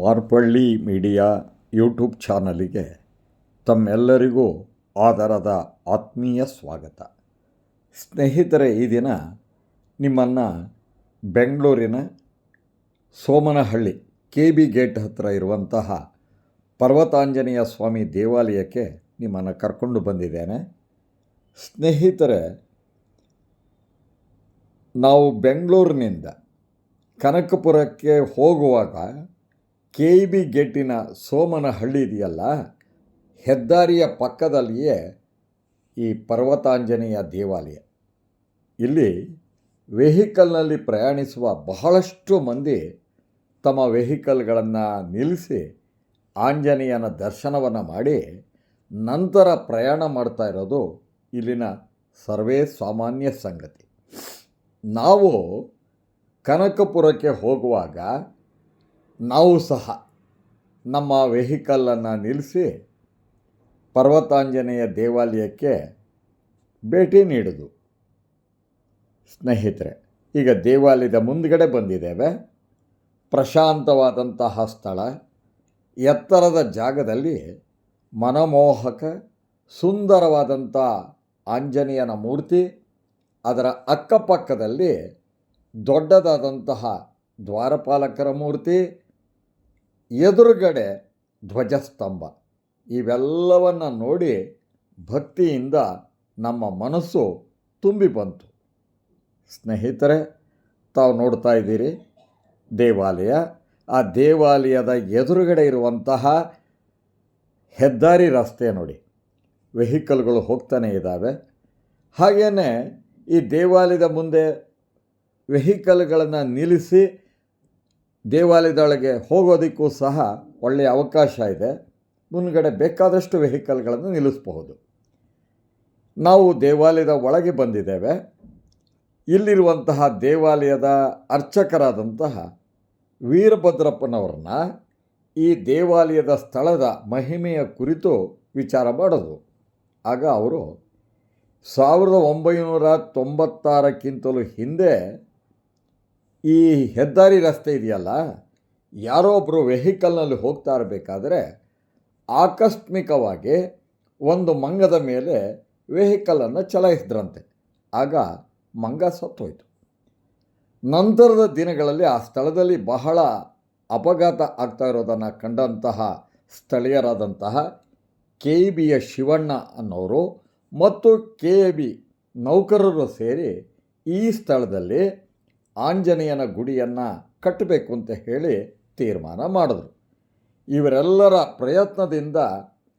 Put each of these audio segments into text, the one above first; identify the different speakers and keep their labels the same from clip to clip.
Speaker 1: Marpalli media YouTube ಚಾನಲಿಗೆ ತಮ್ಮೆಲ್ಲರಿಗೂ ಆದರದ ಆತ್ಮೀಯ ಸ್ವಾಗತ. ಸ್ನೇಹಿತರೆ, ಈ ದಿನ ನಿಮ್ಮನ್ನು ಬೆಂಗಳೂರಿನ ಸೋಮನಹಳ್ಳಿ ಕೆ ಬಿ ಗೇಟ್ ಹತ್ತಿರ ಇರುವಂತಹ ಪರ್ವತಾಂಜನೇಯ ಸ್ವಾಮಿ ದೇವಾಲಯಕ್ಕೆ ನಿಮ್ಮನ್ನು ಕರ್ಕೊಂಡು ಬಂದಿದ್ದೇನೆ. ಸ್ನೇಹಿತರೆ, ನಾವು ಬೆಂಗಳೂರಿನಿಂದ ಕನಕಪುರಕ್ಕೆ ಹೋಗುವಾಗ ಕೆ ಬಿ ಗೇಟಿನ ಸೋಮನಹಳ್ಳಿ ಇದೆಯಲ್ಲ? ಹೆದ್ದಾರಿಯ ಪಕ್ಕದಲ್ಲಿಯೇ ಈ ಪರ್ವತಾಂಜನೇಯ ದೇವಾಲಯ. ಇಲ್ಲಿ ವೆಹಿಕಲ್ನಲ್ಲಿ ಪ್ರಯಾಣಿಸುವ ಬಹಳಷ್ಟು ಮಂದಿ ತಮ್ಮ ವೆಹಿಕಲ್ಗಳನ್ನು ನಿಲ್ಲಿಸಿ ಆಂಜನೇಯನ ದರ್ಶನವನ್ನು ಮಾಡಿ ನಂತರ ಪ್ರಯಾಣ ಮಾಡ್ತಾ ಇರೋದು ಇಲ್ಲಿನ ಸರ್ವೇ ಸಾಮಾನ್ಯ ಸಂಗತಿ. ನಾವು ಕನಕಪುರಕ್ಕೆ ಹೋಗುವಾಗ ನಾವು ಸಹ ನಮ್ಮ ವೆಹಿಕಲನ್ನು ನಿಲ್ಲಿಸಿ ಪರ್ವತಾಂಜನೇಯ ದೇವಾಲಯಕ್ಕೆ ಭೇಟಿ ನೀಡಿದು. ಸ್ನೇಹಿತರೆ, ಈಗ ದೇವಾಲಯದ ಮುಂದ್ಗಡೆ ಬಂದಿದ್ದೇವೆ. ಪ್ರಶಾಂತವಾದಂತಹ ಸ್ಥಳ. ಎತ್ತರದ ಜಾಗದಲ್ಲಿ ಮನಮೋಹಕ, ಸುಂದರವಾದಂಥ ಆಂಜನೇಯನ ಮೂರ್ತಿ, ಅದರ ಅಕ್ಕಪಕ್ಕದಲ್ಲಿ ದೊಡ್ಡದಾದಂತಹ ದ್ವಾರಪಾಲಕರ ಮೂರ್ತಿ ಎದುರುಗಡೆ ಧ್ವಜಸ್ತಂಭ. ಇವೆಲ್ಲವನ್ನು ನೋಡಿ ಭಕ್ತಿಯಿಂದ ನಮ್ಮ ಮನಸ್ಸು ತುಂಬಿ ಬಂತು. ಸ್ನೇಹಿತರೆ, ತಾವು ನೋಡ್ತಾ ಇದ್ದೀರಿ, ದೇವಾಲಯ. ಆ ದೇವಾಲಯದ ಎದುರುಗಡೆ ಇರುವಂತಹ ಹೆದ್ದಾರಿ ರಸ್ತೆ ನೋಡಿ. ವೆಹಿಕಲ್ಗಳು ಹೋಗ್ತಾನೆ ಇದ್ದಾವೆ. ಹಾಗೆಯೇ ಈ ದೇವಾಲಯದ ಮುಂದೆ ವೆಹಿಕಲ್ಗಳನ್ನು ನಿಲ್ಲಿಸಿ ದೇವಾಲಯದೊಳಗೆ ಹೋಗೋದಕ್ಕೂ ಸಹ ಒಳ್ಳೆಯ ಅವಕಾಶ ಇದೆ. ಮುನ್ಗಡೆ ಬೇಕಾದಷ್ಟು ವೆಹಿಕಲ್ಗಳನ್ನು ನಿಲ್ಲಿಸಬಹುದು. ನಾವು ದೇವಾಲಯದ ಒಳಗೆ ಬಂದಿದ್ದೇವೆ. ಇಲ್ಲಿರುವಂತಹ ದೇವಾಲಯದ ಅರ್ಚಕರಾದಂತಹ ವೀರಭದ್ರಪ್ಪನವ್ರನ್ನ ಈ ದೇವಾಲಯದ ಸ್ಥಳದ ಮಹಿಮೆಯ ಕುರಿತು ವಿಚಾರ ಮಾಡೋದು. ಆಗ ಅವರು ಸಾವಿರದ ಒಂಬೈನೂರ ತೊಂಬತ್ತಾರಕ್ಕಿಂತಲೂ ಹಿಂದೆ ಈ ಹೆದ್ದಾರಿ ರಸ್ತೆ ಇದೆಯಲ್ಲ, ಯಾರೋ ಒಬ್ಬರು ವೆಹಿಕಲ್ನಲ್ಲಿ ಹೋಗ್ತಾ ಇರಬೇಕಾದ್ರೆ ಆಕಸ್ಮಿಕವಾಗಿ ಒಂದು ಮಂಗದ ಮೇಲೆ ವೆಹಿಕಲನ್ನು ಚಲಾಯಿಸಿದ್ರಂತೆ. ಆಗ ಮಂಗ ಸತ್ತೋಯ್ತು. ನಂತರದ ದಿನಗಳಲ್ಲಿ ಆ ಸ್ಥಳದಲ್ಲಿ ಬಹಳ ಅಪಘಾತ ಆಗ್ತಾ ಇರೋದನ್ನು ಕಂಡಂತಹ ಸ್ಥಳೀಯರಾದಂತಹ ಕೆ ಬಿಯ ಶಿವಣ್ಣ ಅನ್ನೋರು ಮತ್ತು ಕೆ ಎ ಬಿ ನೌಕರರು ಸೇರಿ ಈ ಸ್ಥಳದಲ್ಲಿ ಆಂಜನೇಯನ ಗುಡಿಯನ್ನು ಕಟ್ಟಬೇಕು ಅಂತ ಹೇಳಿ ತೀರ್ಮಾನ ಮಾಡಿದ್ರು. ಇವರೆಲ್ಲರ ಪ್ರಯತ್ನದಿಂದ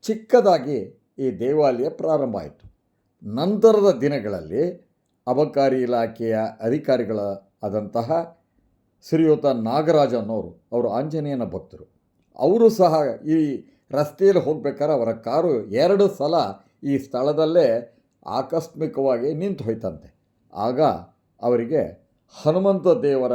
Speaker 1: ಚಿಕ್ಕದಾಗಿ ಈ ದೇವಾಲಯ ಪ್ರಾರಂಭ ಆಯಿತು. ನಂತರದ ದಿನಗಳಲ್ಲಿ ಅಬಕಾರಿ ಇಲಾಖೆಯ ಅಧಿಕಾರಿಗಳ ಆದಂತಹ ಶ್ರೀಯುತ ನಾಗರಾಜ್ ಅನ್ನೋರು ಅವರು ಆಂಜನೇಯನ ಭಕ್ತರು. ಅವರು ಸಹ ಈ ರಸ್ತೆಯಲ್ಲಿ ಹೋಗ್ಬೇಕಾದ್ರೆ ಅವರ ಕಾರು ಎರಡು ಸಲ ಈ ಸ್ಥಳದಲ್ಲೇ ಆಕಸ್ಮಿಕವಾಗಿ ನಿಂತು ಹೋಯ್ತಂತೆ. ಆಗ ಅವರಿಗೆ ಹನುಮಂತ ದೇವರ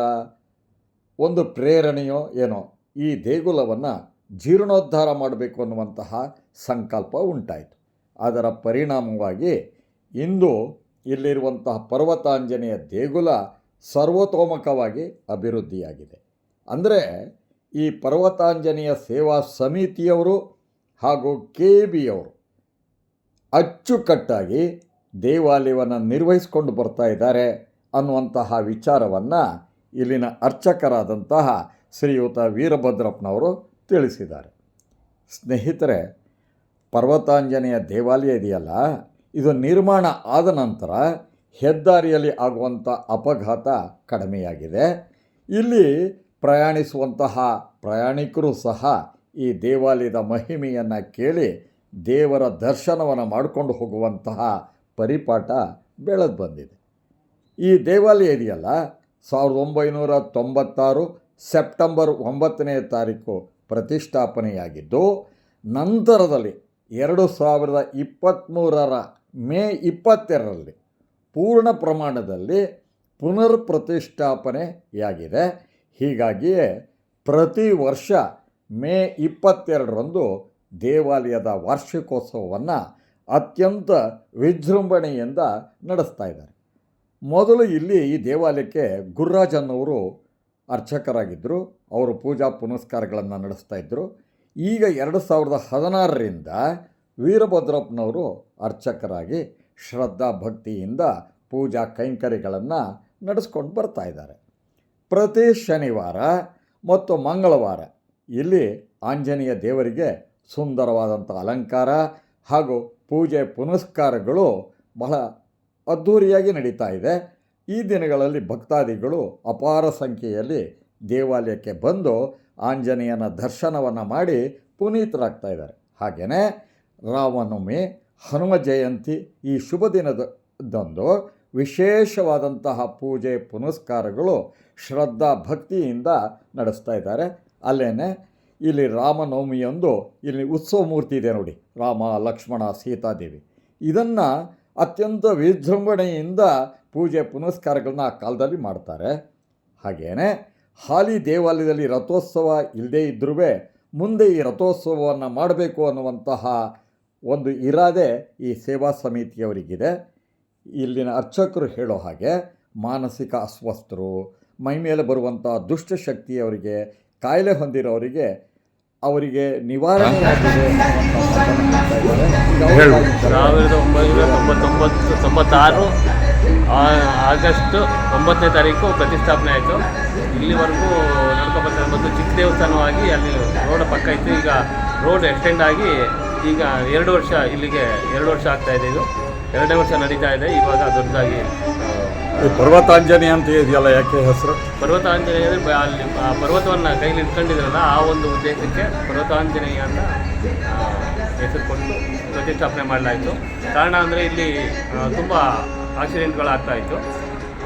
Speaker 1: ಒಂದು ಪ್ರೇರಣೆಯೋ ಏನೋ ಈ ದೇಗುಲವನ್ನು ಜೀರ್ಣೋದ್ಧಾರ ಮಾಡಬೇಕು ಅನ್ನುವಂತಹ ಸಂಕಲ್ಪ ಉಂಟಾಯಿತು. ಅದರ ಪರಿಣಾಮವಾಗಿ ಇಂದು ಇಲ್ಲಿರುವಂತಹ ಪರ್ವತಾಂಜನೇಯ ದೇಗುಲ ಸರ್ವತೋಮುಖವಾಗಿ ಅಭಿವೃದ್ಧಿಯಾಗಿದೆ. ಅಂದರೆ ಈ ಪರ್ವತಾಂಜನೇಯ ಸೇವಾ ಸಮಿತಿಯವರು ಹಾಗೂ ಕೆ ಬಿಯವರು ಅಚ್ಚುಕಟ್ಟಾಗಿ ದೇವಾಲಯವನ್ನು ನಿರ್ವಹಿಸಿಕೊಂಡು ಬರ್ತಾ ಇದ್ದಾರೆ. ಅನ್ನುವಂತಹ ವಿಚಾರವನ್ನು ಇಲ್ಲಿನ ಅರ್ಚಕರಾದಂತಹ ಶ್ರೀಯುತ ವೀರಭದ್ರಪ್ಪನವರು ತಿಳಿಸಿದ್ದಾರೆ. ಸ್ನೇಹಿತರೆ, ಪರ್ವತಾಂಜನೇಯ ದೇವಾಲಯ ಇದೆಯಲ್ಲ? ಇದು ನಿರ್ಮಾಣ ಆದ ನಂತರ ಹೆದ್ದಾರಿಯಲ್ಲಿ ಆಗುವಂಥ ಅಪಘಾತ ಕಡಿಮೆಯಾಗಿದೆ. ಇಲ್ಲಿ ಪ್ರಯಾಣಿಸುವಂತಹ ಪ್ರಯಾಣಿಕರು ಸಹ ಈ ದೇವಾಲಯದ ಮಹಿಮೆಯನ್ನು ಕೇಳಿ ದೇವರ ದರ್ಶನವನ್ನು ಮಾಡಿಕೊಂಡು ಹೋಗುವಂತಹ ಪರಿಪಾಠ ಬೆಳೆದು ಬಂದಿದೆ. ಈ ದೇವಾಲಯ ಇದೆಯಲ್ಲ ಸಾವಿರದ ಒಂಬೈನೂರ ತೊಂಬತ್ತಾರು ಸೆಪ್ಟೆಂಬರ್ ಒಂಬತ್ತನೇ ತಾರೀಕು ಪ್ರತಿಷ್ಠಾಪನೆಯಾಗಿದ್ದು, ನಂತರದಲ್ಲಿ ಎರಡು ಸಾವಿರದ ಇಪ್ಪತ್ತ್ಮೂರರ ಮೇ ಇಪ್ಪತ್ತೆರಡರಲ್ಲಿ ಪೂರ್ಣ ಪ್ರಮಾಣದಲ್ಲಿ ಪುನರ್ ಪ್ರತಿಷ್ಠಾಪನೆಯಾಗಿದೆ ಹೀಗಾಗಿಯೇ ಪ್ರತಿ ವರ್ಷ ಮೇ ಇಪ್ಪತ್ತೆರಡರಂದು ದೇವಾಲಯದ ವಾರ್ಷಿಕೋತ್ಸವವನ್ನು ಅತ್ಯಂತ ವಿಜೃಂಭಣೆಯಿಂದ ನಡೆಸ್ತಾ ಇದ್ದಾರೆ. ಮೊದಲು ಇಲ್ಲಿ ಈ ದೇವಾಲಯಕ್ಕೆ ಗುರುರಾಜ್ ಅನ್ನೋರು ಅರ್ಚಕರಾಗಿದ್ದರು ಅವರು ಪೂಜಾ ಪುನಸ್ಕಾರಗಳನ್ನು ನಡೆಸ್ತಾ ಇದ್ದರು ಈಗ ಎರಡು ಸಾವಿರದ ಹದಿನಾರರಿಂದ ವೀರಭದ್ರಪ್ಪನವರು ಅರ್ಚಕರಾಗಿ ಶ್ರದ್ಧಾ ಭಕ್ತಿಯಿಂದ ಪೂಜಾ ಕೈಂಕರ್ಯಗಳನ್ನು ನಡೆಸ್ಕೊಂಡು ಬರ್ತಾ ಇದ್ದಾರೆ. ಪ್ರತಿ ಶನಿವಾರ ಮತ್ತು ಮಂಗಳವಾರ ಇಲ್ಲಿ ಆಂಜನೇಯ ದೇವರಿಗೆ ಸುಂದರವಾದಂಥ ಅಲಂಕಾರ ಹಾಗೂ ಪೂಜೆ ಪುನಸ್ಕಾರಗಳು ಬಹಳ ಅದ್ಧೂರಿಯಾಗಿ ನಡೀತಾ ಇದೆ. ಈ ದಿನಗಳಲ್ಲಿ ಭಕ್ತಾದಿಗಳು ಅಪಾರ ಸಂಖ್ಯೆಯಲ್ಲಿ ದೇವಾಲಯಕ್ಕೆ ಬಂದು ಆಂಜನೇಯನ ದರ್ಶನವನ್ನು ಮಾಡಿ ಪುನೀತರಾಗ್ತಾ ಇದ್ದಾರೆ. ಹಾಗೆಯೇ ರಾಮನವಮಿ, ಹನುಮ ಜಯಂತಿ ಈ ಶುಭ ದಿನದಂದು ವಿಶೇಷವಾದಂತಹ ಪೂಜೆ ಪುನಸ್ಕಾರಗಳು ಶ್ರದ್ಧಾ ಭಕ್ತಿಯಿಂದ ನಡೆಸ್ತಾ ಇದ್ದಾರೆ. ಅಲ್ಲೇ ಇಲ್ಲಿ ರಾಮನವಮಿಯೊಂದು ಇಲ್ಲಿ ಉತ್ಸವ ಮೂರ್ತಿ ಇದೆ ನೋಡಿ. ರಾಮ, ಲಕ್ಷ್ಮಣ, ಸೀತಾದೇವಿ. ಇದನ್ನು ಅತ್ಯಂತ ವಿಜೃಂಭಣೆಯಿಂದ ಪೂಜೆ ಪುನಸ್ಕಾರಗಳನ್ನ ಆ ಕಾಲದಲ್ಲಿ ಮಾಡ್ತಾರೆ. ಹಾಗೆಯೇ ಹಾಲಿ ದೇವಾಲಯದಲ್ಲಿ ರಥೋತ್ಸವ ಇಲ್ಲದೇ ಇದ್ದರೂ ಮುಂದೆ ಈ ರಥೋತ್ಸವವನ್ನು ಮಾಡಬೇಕು ಅನ್ನುವಂತಹ ಒಂದು ಇರಾದೆ ಈ ಸೇವಾ ಸಮಿತಿಯವರಿಗಿದೆ. ಇಲ್ಲಿನ ಅರ್ಚಕರು ಹೇಳೋ ಹಾಗೆ ಮಾನಸಿಕ ಅಸ್ವಸ್ಥರು ಮೈಮೇಲೆ ಬರುವಂಥ ದುಷ್ಟಶಕ್ತಿಯವರಿಗೆ ಕಾಯಿಲೆ ಹೊಂದಿರೋರಿಗೆ ಅವರಿಗೆ ನಿವಾರಣೆ
Speaker 2: ಸಾವಿರದ ಒಂಬೈನೂರ ತೊಂಬತ್ತೊಂಬತ್ತು ತೊಂಬತ್ತಾರು ಆಗಸ್ಟ್ ಒಂಬತ್ತನೇ ತಾರೀಕು ಪ್ರತಿಷ್ಠಾಪನೆ ಆಯಿತು. ಇಲ್ಲಿವರೆಗೂ ನಡ್ಕೊಬರ್ತಾರೆ ಮತ್ತು ಚಿಕ್ಕ ದೇವಸ್ಥಾನವಾಗಿ ಅಲ್ಲಿ ರೋಡ್ ಪಕ್ಕ ಇತ್ತು. ಈಗ ರೋಡ್ ಎಕ್ಸ್ಟೆಂಡ್ ಆಗಿ ಈಗ ಎರಡು ವರ್ಷ ಇಲ್ಲಿಗೆ ಎರಡು ವರ್ಷ ಆಗ್ತಾ ಇದೆ ಇದು. ಎರಡನೇ ವರ್ಷ ನಡೀತಾ ಇದೆ. ಇವಾಗ ದೊಡ್ಡದಾಗಿ
Speaker 1: ಪರ್ವತಾಂಜನೇಯ ಅಂತ ಇದೆಯಲ್ಲ ಯಾಕೆ ಹೆಸರು?
Speaker 2: ಪರ್ವತಾಂಜನೇಯ ಅಂದರೆ ಅಲ್ಲಿ ಆ ಪರ್ವತವನ್ನು ಕೈಲಿ ಇಟ್ಕೊಂಡಿದ್ರಲ್ಲ ಆ ಒಂದು ಉದ್ದೇಶಕ್ಕೆ ಪರ್ವತಾಂಜನೇಯ ಅಂತ ಹೆಸರು ಕೊಟ್ಟು ಪ್ರತಿಷ್ಠಾಪನೆ ಮಾಡಲಾಯಿತು. ಕಾರಣ ಅಂದರೆ ಇಲ್ಲಿ ತುಂಬ ಆಕ್ಸಿಡೆಂಟ್ಗಳಾಗ್ತಾ ಇತ್ತು.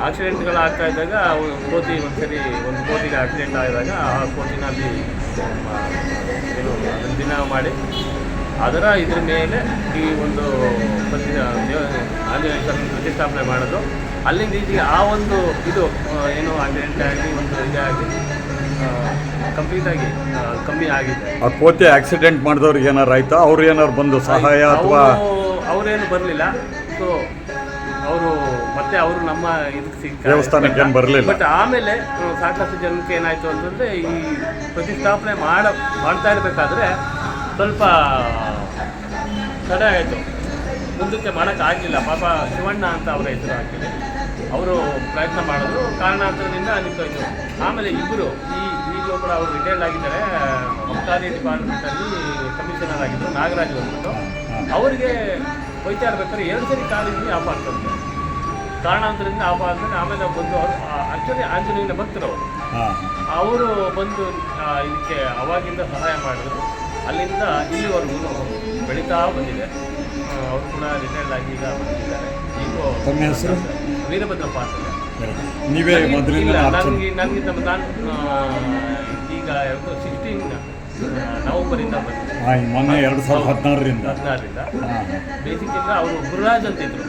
Speaker 2: ಆಕ್ಸಿಡೆಂಟ್ಗಳಾಗ್ತಾ ಇದ್ದಾಗ ಒಂದು ಕೋತಿ ಒಂದ್ಸರಿ, ಒಂದು ಕೋತಿಗೆ ಆಕ್ಸಿಡೆಂಟ್ ಆದಾಗ ಆ ಕೋತಿನಲ್ಲಿ ಏನು, ಅದನ್ನು ದಿನ ಮಾಡಿ. ಅದರ ಇದ್ರ ಮೇಲೆ ಈ ಒಂದು ಪ್ರತಿ ಆಂಜನೇಯ ಪ್ರತಿಷ್ಠಾಪನೆ ಮಾಡೋದು ಅಲ್ಲಿಂದ ಈಚೆಗೆ ಆ ಒಂದು ಇದು ಏನು ಆಕ್ಸಿಡೆಂಟ್ ಆಗಲಿ ಒಂದು ಇದಾಗಿ ಕಂಪ್ಲೀಟಾಗಿ ಕಮ್ಮಿ ಆಗಿದೆ.
Speaker 1: ಆ ಕೋತಿ ಆಕ್ಸಿಡೆಂಟ್ ಮಾಡಿದವ್ರಿಗೆ ಏನಾರು ಆಯ್ತಾ? ಅವ್ರು ಏನಾರು ಬಂದು ಸಹಾಯ ಅಥವಾ
Speaker 2: ಅವರು ಅವರೇನು ಬರಲಿಲ್ಲ. ಸೊ ಅವರು ಮತ್ತೆ ಅವರು ನಮ್ಮ ಇದಕ್ಕೆ ಸಿಕ್ಕ
Speaker 1: ದೇವಸ್ಥಾನಕ್ಕೆ ಬರಲಿಲ್ಲ ಬರ್ಲಿಲ್ಲ?
Speaker 2: ಬಟ್ ಆಮೇಲೆ ಸಾಕಷ್ಟು ಜನಕ್ಕೆ ಏನಾಯಿತು ಅಂತಂದರೆ ಈ ಪ್ರತಿಷ್ಠಾಪನೆ ಮಾಡ ಮಾಡ್ತಾ ಇರಬೇಕಾದ್ರೆ ಸ್ವಲ್ಪ ತಡ ಆಯಿತು. ಮುಂದಕ್ಕೆ ಮಾಡೋಕ್ಕಾಗಲಿಲ್ಲ ಪಾಪ ಶಿವಣ್ಣ ಅಂತ ಅವರ ಹೆಸರು ಹಾಕಿದೆ. ಅವರು ಪ್ರಯತ್ನ ಮಾಡಿದ್ರು. ಕಾರಣಾಂತರದಿಂದ ನಿಂತೋಯ್ತು ಆಮೇಲೆ ಇಬ್ಬರು ಈ ಈಗಲೂ ಕೂಡ ಅವರು ರಿಟೈರ್ಡ್ ಆಗಿದ್ದಾರೆ. ಮಮತಾದಿ ಡಿಪಾರ್ಟ್ಮೆಂಟಲ್ಲಿ ಕಮಿಷನರ್ ಆಗಿದ್ದರು ನಾಗರಾಜ್ ಬಂದ್ಬಿಟ್ಟು ಅವರಿಗೆ ಹೋಯ್ತಾ ಇರ್ಬೇಕಾದ್ರೆ ಎರಡು ಸರಿ ಕಾಲಿಂದ ಆಫ್ ಆಗ್ತದೆ. ಕಾರಣಾಂತರದಿಂದ ಆಫ್ ಆದ್ಮೇಲೆ ಆಮೇಲೆ ಬಂದು ಅವರು ಆ್ಯಕ್ಚುಲಿ ಆಂಜನೇಯನ ಭಕ್ತರು ಅವರು. ಅವರು ಬಂದು ಇದಕ್ಕೆ ಅವಾಗಿಂದ ಸಹಾಯ ಮಾಡಿದ್ರು. ಅಲ್ಲಿಂದ ಇಲ್ಲಿವರೆಗೂ ಬೆಳೀತಾ ಬಂದಿದೆ. ಅವರು ಕೂಡ ರಿಟೈರ್ಡ್ ಆಗಿ ಈಗ ಬಂದಿದ್ದಾರೆ. ಈಗ? ವೀರಭದ್ರಪ್ಪ ಅಂತ.
Speaker 1: ನೀವೇ ಮೊದಲಿಂದ
Speaker 2: ನನಗೆ ನಾನು ಈಗ ಸಿಕ್ಸ್ಟೀನ್ ನವಂಬರಿಂದ ಬಂದಿದ್ದೆ
Speaker 1: ಮೊನ್ನೆ ಎರಡು ಸಾವಿರದ ಹದಿನಾರರಿಂದ.
Speaker 2: ಹದಿನಾರರಿಂದ. ಬೇಸಿಕ್ಕಿಂದ ಅವರು ಗುರುರಾಜ್ ಅಂತ ಇದ್ರು.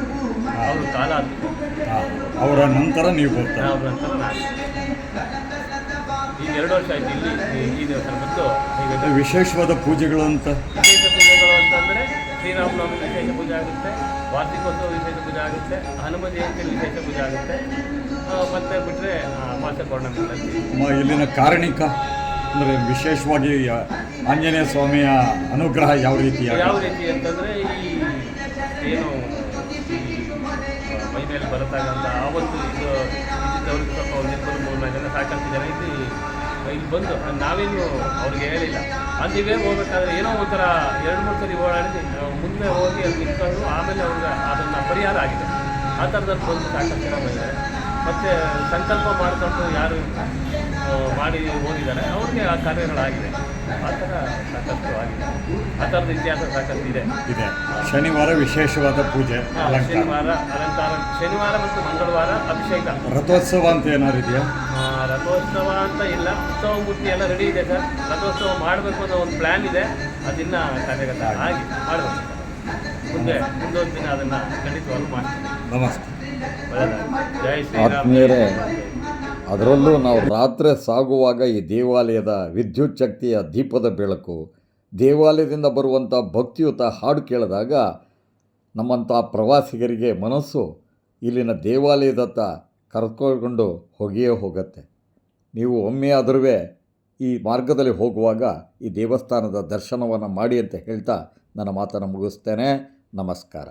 Speaker 2: ಅವರು ಕಾಲ
Speaker 1: ಅವರ ನಂತರ ನೀವು ಬರ್ತಾರೆ
Speaker 2: ಅವ್ರ ನಂತರ ನಾನು. ಈಗ ಎರಡು ವರ್ಷ ಆಯ್ತು ಇಲ್ಲಿ ಈ- ದೇವಸ್ಥಾನ ಬಂದು. ಈಗ
Speaker 1: ವಿಶೇಷವಾದ ಪೂಜೆಗಳು ಅಂತ?
Speaker 2: ಅಂತಂದರೆ ಶ್ರೀರಾಮನವಮಿ ವಿಶೇಷ ಪೂಜೆ ಆಗುತ್ತೆ. ವಾರ್ಷಿಕೋತ್ಸವ ವಿಶೇಷ ಪೂಜೆ ಆಗುತ್ತೆ. ಹನುಮ ಜಯಂತಿ ವಿಶೇಷ ಪೂಜೆ ಆಗುತ್ತೆ. ಮತ್ತೆ ಬಿಟ್ಟರೆ ಮಾಸ
Speaker 1: ಪೌರ್ಣಮಿ ಇಲ್ಲಿನ ಕಾರಣಿಕ ಅಂದರೆ ವಿಶೇಷವಾಗಿ ಆಂಜನೇಯ ಸ್ವಾಮಿಯ ಅನುಗ್ರಹ ಯಾವ ರೀತಿ
Speaker 2: ಯಾವ ರೀತಿ ಅಂತಂದರೆ ಈ ಏನು ಮೈಮೇಲೆ ಮೈ ಮೇಲೆ ಬರುತ್ತಾಗಂತ ಆ ಒಂದು ಇದು ಇದ್ದಿದ್ದವ್ರಿಗೆ ಸ್ವಲ್ಪ ಒಂದಿಬ್ಬರು ಮೂರು ನಾಲ್ಕು ಜನ ಸಾಕಷ್ಟು ಜನ ಇದ್ದು ಇಲ್ಲಿ ಬಂದು ನಾವೇನು ಅವ್ರಿಗೆ ಹೇಳಿಲ್ಲ. ಅಂದಿವೇ ಹೋಗ್ಬೇಕಾದ್ರೆ ಏನೋ ಒಂಥರ ಎರಡು ಮೂರು ಸರಿ ಓಡಾಡಿ ಮುಂದೆ ಹೋಗಿ ಅಲ್ಲಿ ನಿಂತ್ಕೊಂಡು ಆಮೇಲೆ ಅವ್ರಿಗೆ ಅದನ್ನು ಪರಿಹಾರ ಆಗಿದೆ. ಆ ಥರದಲ್ಲಿ ಬಂದು ಸಾಕಷ್ಟು ಜನ ಬಂದಿದ್ದಾರೆ. ಮತ್ತು ಸಂಕಲ್ಪ ಮಾಡಿಕೊಂಡು ಯಾರು ಮಾಡಿ ಓದಿದ್ದಾರೆ ಅವ್ರಿಗೆ ಆ ಕಾರ್ಯಗಳಾಗಿದೆ. ಆ ಥರ ಸಾಕಷ್ಟು ಆಗಿದೆ. ಆ ಥರದ ಇತಿಹಾಸ ಸಾಕಷ್ಟು ಇದೆ.
Speaker 1: ಇದೆ. ಶನಿವಾರ ವಿಶೇಷವಾದ ಪೂಜೆ
Speaker 2: ಶನಿವಾರ ಅಲಂಕಾರ. ಶನಿವಾರ ಮತ್ತು ಮಂಗಳವಾರ ಅಭಿಷೇಕ.
Speaker 1: ರಥೋತ್ಸವ ಅಂತ ಏನಾದ್ರು ಇದೆಯಾ?
Speaker 2: ರಥೋತ್ಸವ ಅಂತ ಇಲ್ಲ. ಉತ್ಸವ ಮೂರ್ತಿ ಎಲ್ಲ ರೆಡಿ ಇದೆ ಸರ್ ರಥೋತ್ಸವ ಮಾಡಬೇಕು ಅನ್ನೋ ಒಂದು ಪ್ಲ್ಯಾನ್ ಇದೆ. ಅದನ್ನ ಕಾರ್ಯಗತ ಆಗಿ ಮಾಡಬೇಕು. ಮುಂದೆ ಮುಂದೊಂದು ದಿನ ಅದನ್ನು ಖಂಡಿತವಾಗಿ ಮಾಡ್ತೀವಿ
Speaker 1: ನಮಸ್ತೆ.
Speaker 2: ಒಳ್ಳೆದಾಗಲಿ. ಜೈ
Speaker 1: ಆತ್ಮೀಯರೇ
Speaker 2: ಶ್ರೀರಾಮ್
Speaker 1: ಅದರಲ್ಲೂ ನಾವು ರಾತ್ರಿ ಸಾಗುವಾಗ ಈ ದೇವಾಲಯದ ವಿದ್ಯುತ್ ಶಕ್ತಿಯ ದೀಪದ ಬೆಳಕು ದೇವಾಲಯದಿಂದ ಬರುವಂಥ ಭಕ್ತಿಯುತ ಹಾಡು ಕೇಳಿದಾಗ ನಮ್ಮಂಥ ಪ್ರವಾಸಿಗರಿಗೆ ಮನಸ್ಸು ಇಲ್ಲಿನ ದೇವಾಲಯದತ್ತ ಕರೆದುಕೊಂಡು ಹೋಗಿಯೇ ಹೋಗುತ್ತೆ. ನೀವು ಒಮ್ಮೆ ಆದರೂ ಈ ಮಾರ್ಗದಲ್ಲಿ ಹೋಗುವಾಗ ಈ ದೇವಸ್ಥಾನದ ದರ್ಶನವನ್ನು ಮಾಡಿ ಅಂತ ಹೇಳ್ತಾ ನನ್ನ ಮಾತನ್ನು ಮುಗಿಸ್ತೇನೆ. ನಮಸ್ಕಾರ.